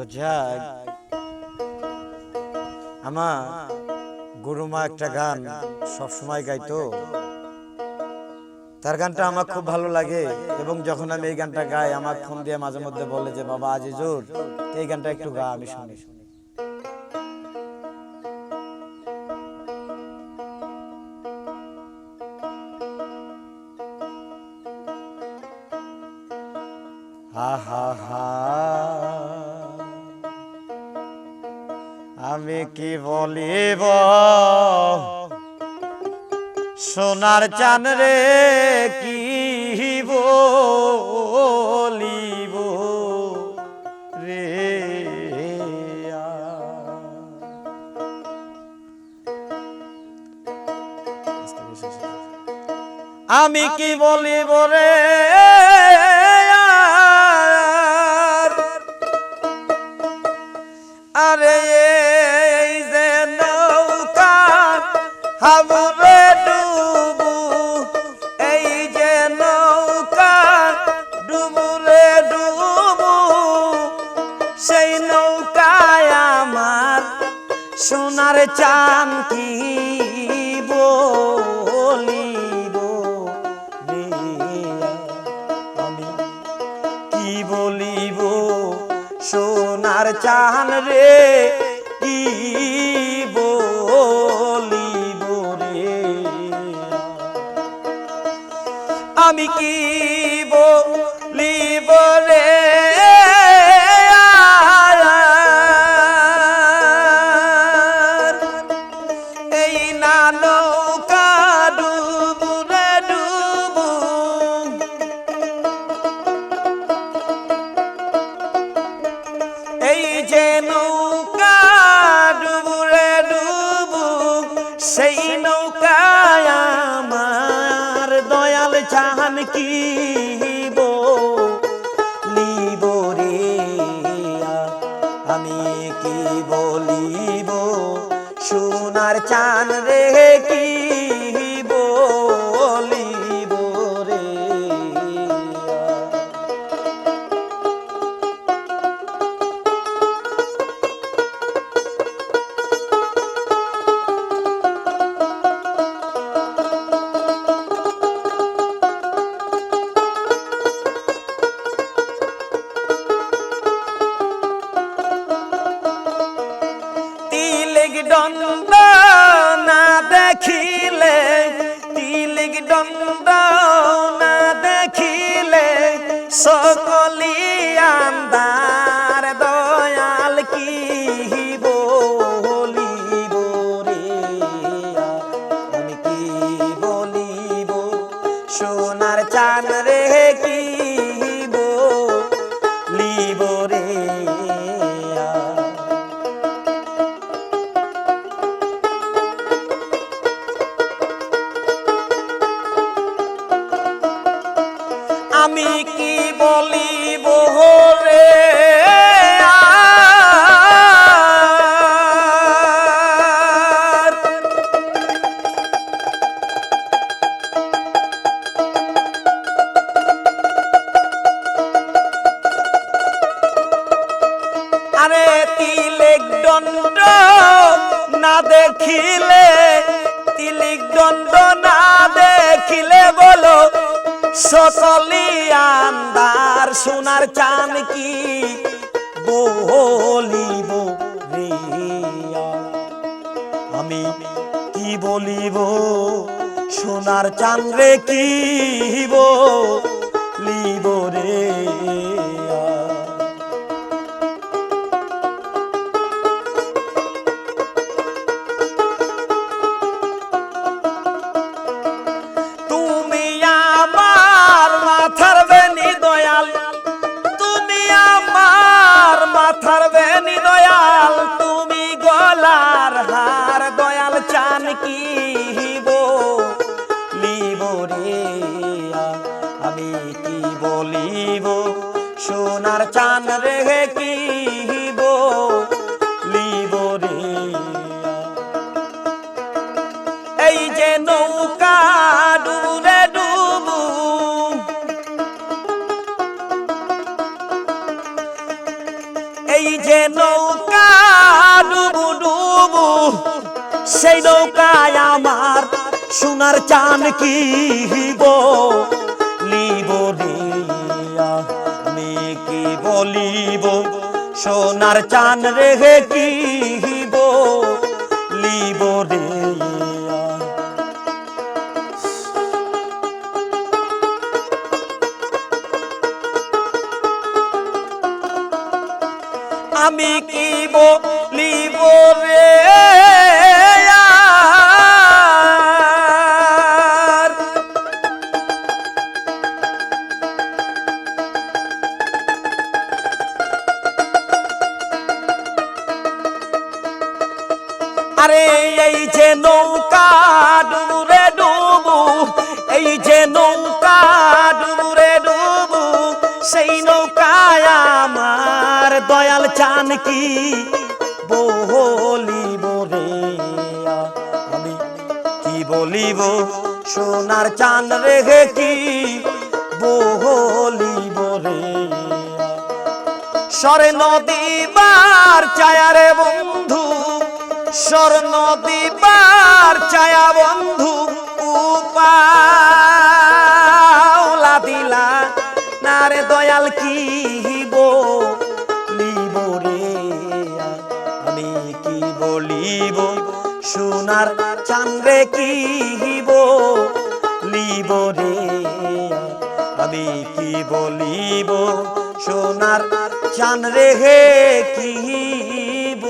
তো যাই গুরুমা একটা গান সবসময় গাইতো। তার গানটা আমার খুব ভালো লাগে এবং যখন আমি এই গানটা গাই, আমার ফোন দিয়ে মাঝে মধ্যে বলে যে, বাবা আজিজুর, এই গানটা একটু গা, আমি শুনি। হা হা হা। আমি কি বলিব? সোনার চান রে কি বলিব? রে আমি কি বলিব রে? আর? এই যে নৌকা ডুবুরে ডুবু, সেই নৌকায় আমার সোনার চান কি বলিব? আমি কি বলিব? সোনার চান রে কি বলিব? আমি কি বলিব রে? এই না যে নৌকা কি লিব রে আমি কি বলিব? সোনার চান রে তিলিক আরে তিলেক দণ্ড না দেখিলে, তিলিক দণ্ড না দেখিলে বলো সকলি আন্দার সোনার চান কি? বলিব রে আমি কি বলিব? সোনার চান রে কি বলিব আমি কি বলিব? সোনার চান রে কি লিব রে। এই যে নৌকা ডুবুরে ডুবু। এই যে নৌকা ডুবু ডুবু। সেই নৌকায় আমার সোনার চান কি লিব বলিব সোনার চান রেহে কি? আরে, এই যে নৌকা ডুবুরে ডুবু, এই যে নৌকা ডুবুরে ডুবু, সেই নৌকায় আমার দয়াল চান কি? বলিব রে আমি কি বলিব? সোনার চান রেখে কি? বলিব রে স্বর্ণ দিবার চায়ারে বন্ধু স্বর্ণ দিবার ছায়া বন্ধু উপালা দিলা। নারে দয়াল কি বলিব রে, আমি কি বলিব? সোনার চান্দ্রে কি বলিব রে, আমি কি বলিব? সোনার চান রে কি বলিব